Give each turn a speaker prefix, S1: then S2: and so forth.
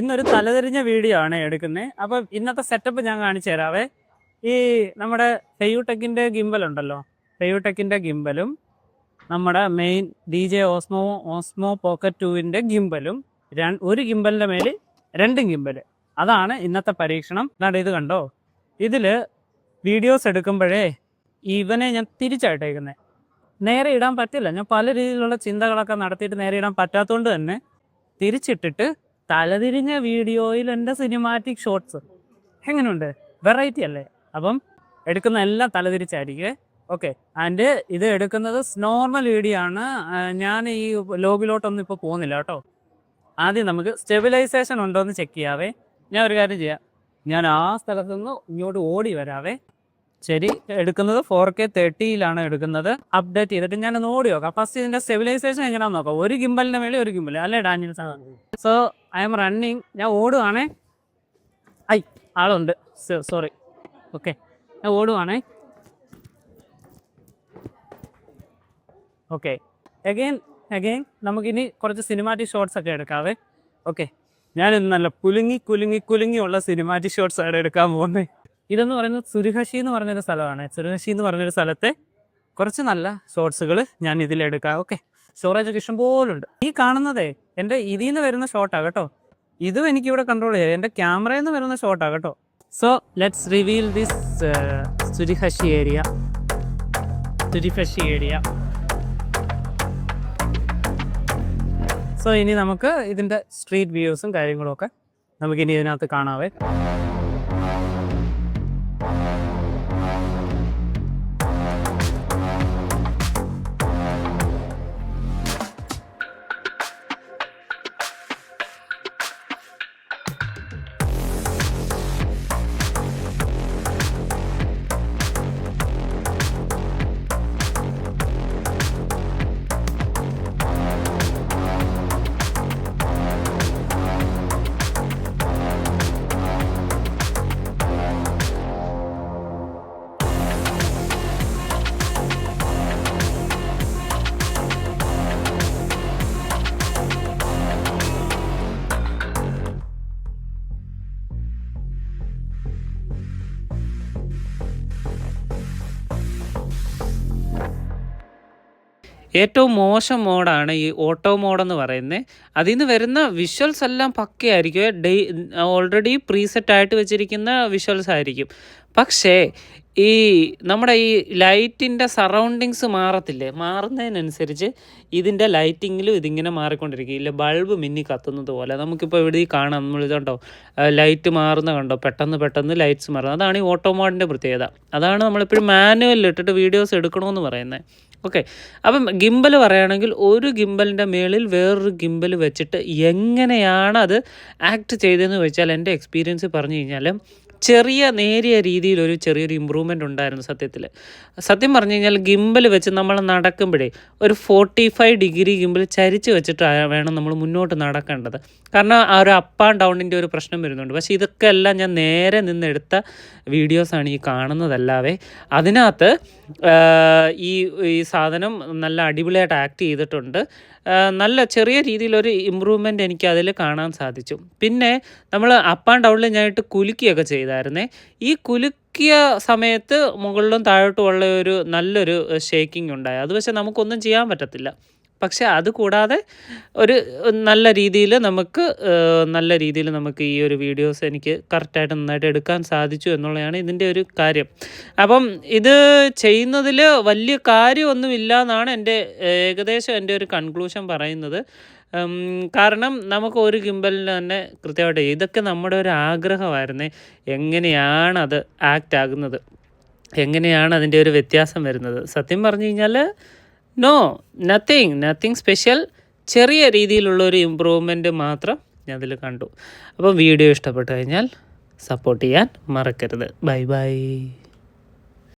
S1: ഇന്നൊരു തലതിരിഞ്ഞ വീഡിയോ ആണ് എടുക്കുന്നത് അപ്പം ഇന്നത്തെ സെറ്റപ്പ് ഞാൻ കാണിച്ചു തരാവേ. ഈ നമ്മുടെ ഫെയ്യൂടെക്കിന്റെ ഗിംബൽ ഉണ്ടല്ലോ. ഫെയ്യൂടെക്കിന്റെ ഗിംബലും നമ്മുടെ main D J Osmo Osmo pocket ടുവിന്റെ ഗിംബലും ഒരു ഗിംബലിന്റെ മേൽ രണ്ടും ഗിംബൽ അതാണ് ഇന്നത്തെ പരീക്ഷണം. എന്നാണ് ഇത് കണ്ടോ? ഇതിൽ വീഡിയോസ് എടുക്കുമ്പോഴേ ഇവനെ ഞാൻ തിരിച്ചായിട്ടേക്കുന്നത് നേരെ ഇടാൻ പറ്റില്ല. ഞാൻ പല രീതിയിലുള്ള ചിന്തകളൊക്കെ നടത്തിയിട്ട് നേരെ ഇടാൻ പറ്റാത്തതുകൊണ്ട് തന്നെ തിരിച്ചിട്ടിട്ട് തലതിരിഞ്ഞ വീഡിയോയിൽ എന്റെ സിനിമാറ്റിക് ഷോട്ട്സ് എങ്ങനെയുണ്ട് വെറൈറ്റി അല്ലേ? അപ്പം എടുക്കുന്ന എല്ലാം തലതിരിച്ചായിരിക്കും ഓക്കെ ആൻഡ് ഇത് എടുക്കുന്നത് നോർമൽ വീഡിയോ ആണ്. ഞാൻ ഈ ലോബിലോട്ടൊന്നും ഇപ്പോൾ പോകുന്നില്ല കേട്ടോ. ആദ്യം നമുക്ക് സ്റ്റെബിലൈസേഷൻ ഉണ്ടോ എന്ന് ചെക്ക് ചെയ്യാവേ. ഞാൻ ഒരു കാര്യം ചെയ്യാം. ഞാൻ ആ സ്ഥലത്തു നിന്ന് ഇങ്ങോട്ട് ഓടി വരാവേ. ശരി എടുക്കുന്നത് ഫോർ കെ തേർട്ടിയിലാണ് എടുക്കുന്നത്. അപ്ഡേറ്റ് ചെയ്തിട്ട് ഞാൻ ഓടി നോക്കാം. ഫസ്റ്റ് ഇതിന്റെ സ്റ്റെബിലൈസേഷൻ എങ്ങനെയാണെന്ന് നോക്കാം. ഒരു ഗിംബലിന്റെ മേളിൽ ഒരു ഗിംബൽ അല്ലേ Daniel so I M running ഞാൻ ഓടുവാണേ. ഐ ആളുണ്ട്. സോറി ഓക്കെ ഞാൻ ഓടുവാണേ. ഓക്കെ അഗെയിൻ അഗെയിൻ നമുക്കിനി കുറച്ച് സിനിമാറ്റിക് ഷോർട്സ് ഒക്കെ എടുക്കാവേ. ഓക്കെ ഞാനിന്ന് നല്ല കുലുങ്ങി കുലുങ്ങി കുലുങ്ങിയുള്ള സിനിമാറ്റിക് ഷോർട്സ് ആണ് എടുക്കാൻ പോകുന്നത് ഇതെന്ന് പറയുന്നത് സുരുഹശി എന്ന് പറഞ്ഞൊരു സ്ഥലമാണ്. സുരുഹശി എന്ന് പറഞ്ഞൊരു സ്ഥലത്തെ കുറച്ച് നല്ല ഷോർട്സുകൾ ഞാൻ ഇതിലെടുക്കാം ഓക്കെ. സ്റ്റോറേജ് ഒക്കെ ഇഷ്ടംപോലുണ്ട് ഈ കാണുന്നതേ എന്റെ ഇതിൽ നിന്ന് വരുന്ന ഷോട്ടാണ് കേട്ടോ. ഇതും എനിക്കിവിടെ കൺട്രോൾ ചെയ്യാം. എന്റെ ക്യാമറയിൽ നിന്ന് വരുന്ന ഷോട്ടാണ് കേട്ടോ. So let's reveal this Surihashi area Surihashi area so ഇനി നമുക്ക് ഇതിന്റെ സ്ട്രീറ്റ് വ്യൂസും കാര്യങ്ങളും ഒക്കെ നമുക്ക് ഇനി ഇതിനകത്ത് കാണാവേ.
S2: ഏറ്റവും മോശം മോഡാണ് ഈ ഓട്ടോ മോഡെന്ന് പറയുന്നത് അതിൽ നിന്ന് വരുന്ന വിഷ്വൽസ് എല്ലാം പക്കയായിരിക്കും. ഡേ ഓൾറെഡി പ്രീസെറ്റ് ആയിട്ട് വെച്ചിരിക്കുന്ന വിഷ്വൽസ് ആയിരിക്കും. പക്ഷേ ഈ നമ്മുടെ ഈ ലൈറ്റിന്റെ സറൗണ്ടിങ്സ് മാറത്തില്ലേ? മാറുന്നതിനനുസരിച്ച് ഇതിന്റെ ലൈറ്റിങ്ങിലും ഇതിങ്ങനെ മാറിക്കൊണ്ടിരിക്കും. ഇല്ല ബൾബ് മിന്നി കത്തുന്നത് പോലെ. നമുക്കിപ്പോൾ ഇവിടെ ഈ കാണാം. നമ്മൾ ഇതുണ്ടോ? ലൈറ്റ് മാറുന്ന കണ്ടോ? പെട്ടെന്ന് പെട്ടെന്ന് ലൈറ്റ്സ് മാറുന്നത്. അതാണ് ഈ ഓട്ടോമോഡിന്റെ പ്രത്യേകത. അതാണ് നമ്മളിപ്പോഴും മാനുവലിൽ ഇട്ടിട്ട് വീഡിയോസ് എടുക്കണമെന്ന് പറയുന്നത്. ഓക്കെ. അപ്പം ഗിംബൽ പറയുകയാണെങ്കിൽ ഒരു ഗിംബലിന്റെ മേളിൽ വേറൊരു ഗിംബൽ വെച്ചിട്ട് എങ്ങനെയാണ് അത് ആക്ട് ചെയ്തതെന്ന് വെച്ചാൽ എന്റെ എക്സ്പീരിയൻസ് പറഞ്ഞു കഴിഞ്ഞാൽ ചെറിയ നേരിയ രീതിയിൽ ഒരു ചെറിയൊരു ഇമ്പ്രൂവ്മെന്റ് ഉണ്ടായിരുന്നു സത്യത്തിൽ സത്യം പറഞ്ഞു കഴിഞ്ഞാൽ ഗിംബൽ വെച്ച് നമ്മൾ നടക്കുമ്പോഴേ ഒരു ഫോർട്ടി ഫൈവ് ഡിഗ്രി ഗിംബൽ ചരിച്ച് വെച്ചിട്ട് വേണം നമ്മൾ മുന്നോട്ട് നടക്കേണ്ടത്. കാരണം ആ ഒരു അപ്പ് ആൻഡ് ഡൗണിന്റെ ഒരു പ്രശ്നം വരുന്നുണ്ട്. പക്ഷേ ഇതൊക്കെ എല്ലാം ഞാൻ നേരെ നിന്നെടുത്ത വീഡിയോസാണ് ഈ കാണുന്നതല്ലാവേ അതിനകത്ത് ഈ ഈ സാധനം നല്ല അടിപൊളിയായിട്ട് ആക്ട് ചെയ്തിട്ടുണ്ട്. നല്ല ചെറിയ രീതിയിലൊരു ഇമ്പ്രൂവ്മെന്റ് എനിക്ക് അതിൽ കാണാൻ സാധിച്ചു. പിന്നെ നമ്മൾ അപ്പ് ആൻഡ് ഡൗണിൽ ഞാനായിട്ട് കുലുക്കിയൊക്കെ ചെയ്തായിരുന്നേ. ഈ കുലുക്കിയ സമയത്ത് മുകളിലും താഴോട്ടും ഉള്ള ഒരു നല്ലൊരു ഷേക്കിംഗ് ഉണ്ടായി അത് പക്ഷേ നമുക്കൊന്നും ചെയ്യാൻ പറ്റത്തില്ല. പക്ഷേ അത് കൂടാതെ ഒരു നല്ല രീതിയിൽ നമുക്ക് നല്ല രീതിയിൽ നമുക്ക് ഈ ഒരു വീഡിയോസ് എനിക്ക് കറക്റ്റായിട്ട് നന്നായിട്ട് എടുക്കാൻ സാധിച്ചു എന്നുള്ളതാണ് ഇതിന്റെ ഒരു കാര്യം. അപ്പം ഇത് ചെയ്യുന്നതിൽ വലിയ കാര്യമൊന്നുമില്ല എന്നാണ് എന്റെ ഏകദേശം എന്റെ ഒരു കൺക്ലൂഷൻ പറയുന്നത്. കാരണം നമുക്ക് ഒരു ഗിംബലിന് തന്നെ കൃത്യമായിട്ട് ഇതൊക്കെ നമ്മുടെ ഒരു ആഗ്രഹമായിരുന്നേ. എങ്ങനെയാണ് അത് ആക്റ്റ് ആകുന്നത്? എങ്ങനെയാണ് അതിന്റെ ഒരു വ്യത്യാസം വരുന്നത്? സത്യം പറഞ്ഞു കഴിഞ്ഞാൽ നോ നത്തിങ് നത്തിങ് സ്പെഷ്യൽ ചെറിയ രീതിയിലുള്ള ഒരു ഇമ്പ്രൂവ്മെന്റ് മാത്രം ഞാൻ അതിൽ കണ്ടു. അപ്പോൾ വീഡിയോ ഇഷ്ടപ്പെട്ടു കഴിഞ്ഞാൽ സപ്പോർട്ട് ചെയ്യാൻ മറക്കരുത്. Bye bye